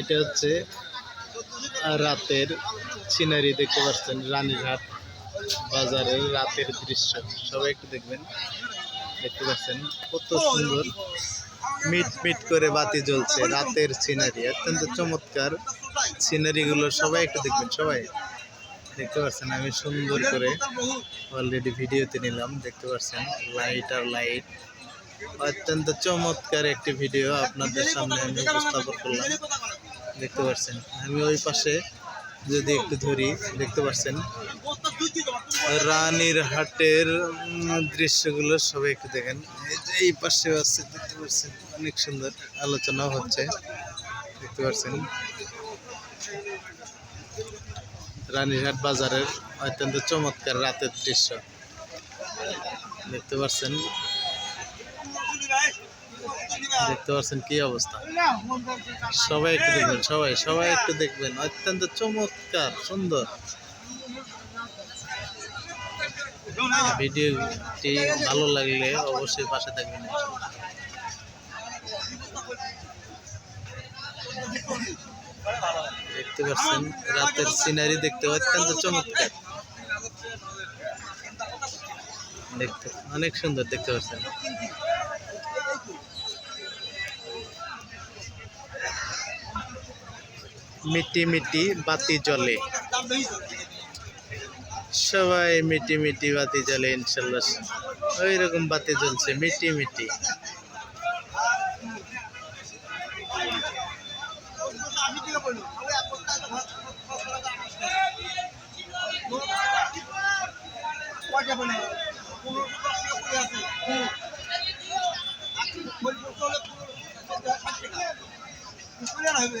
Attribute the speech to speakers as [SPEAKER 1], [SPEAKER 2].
[SPEAKER 1] এটা হচ্ছে রাতের সিনারি দেখতে পাচ্ছেন রানীঘাট বাজারের রাতের দৃশ্য। সবাই একটু দেখবেন, দেখতে পাচ্ছেন কত সুন্দর মিট মিট করে বাতি জ্বলছে রাতের সিনারি, অত্যন্ত চমৎকার সিনারিগুলো। সবাই একটু দেখবেন, সবাই দেখতে পাচ্ছেন, আমি সুন্দর করে অলরেডি ভিডিওতে নিলাম, দেখতে পাচ্ছেন লাইট আর লাইট অত্যন্ত চমৎকার একটি ভিডিও আপনাদের সামনে আমি উপস্থাপন করলাম। দেখতে পাচ্ছেন আমি ওই পাশে যদি একটু ধরি, দেখতে পাচ্ছেন রানীর হাটের দৃশ্যগুলো সবাই একটু দেখেন। এই পাশে আছে, দেখতে পাচ্ছেন অনেক সুন্দর আলোচনা হচ্ছে। দেখতে পাচ্ছেন রানীরহাট বাজারের অত্যন্ত চমৎকার রাতের দৃশ্য। দেখতে পাচ্ছেন দেখতে পাচ্ছেন কি অবস্থা? সবাই একটু দেখবেন, সবাই সবাই একটু দেখবেন। অত্যন্ত চমৎকার, সুন্দর। ভিডিওটি ভালো লাগলে অবশ্যই পাশে থাকবেন। দেখতে পাচ্ছেন, রাতের সিনারি দেখতে অত্যন্ত চমৎকার। দেখতে অনেক সুন্দর, দেখতে পাচ্ছেন। মিটি মিটি বাতি জ্বলে। সবাই মিটি মিটি বাতি জ্বলে, ইনশাল্লাহ। ওই রকম বাতি জ্বলছে, মিটি মিটি। হবে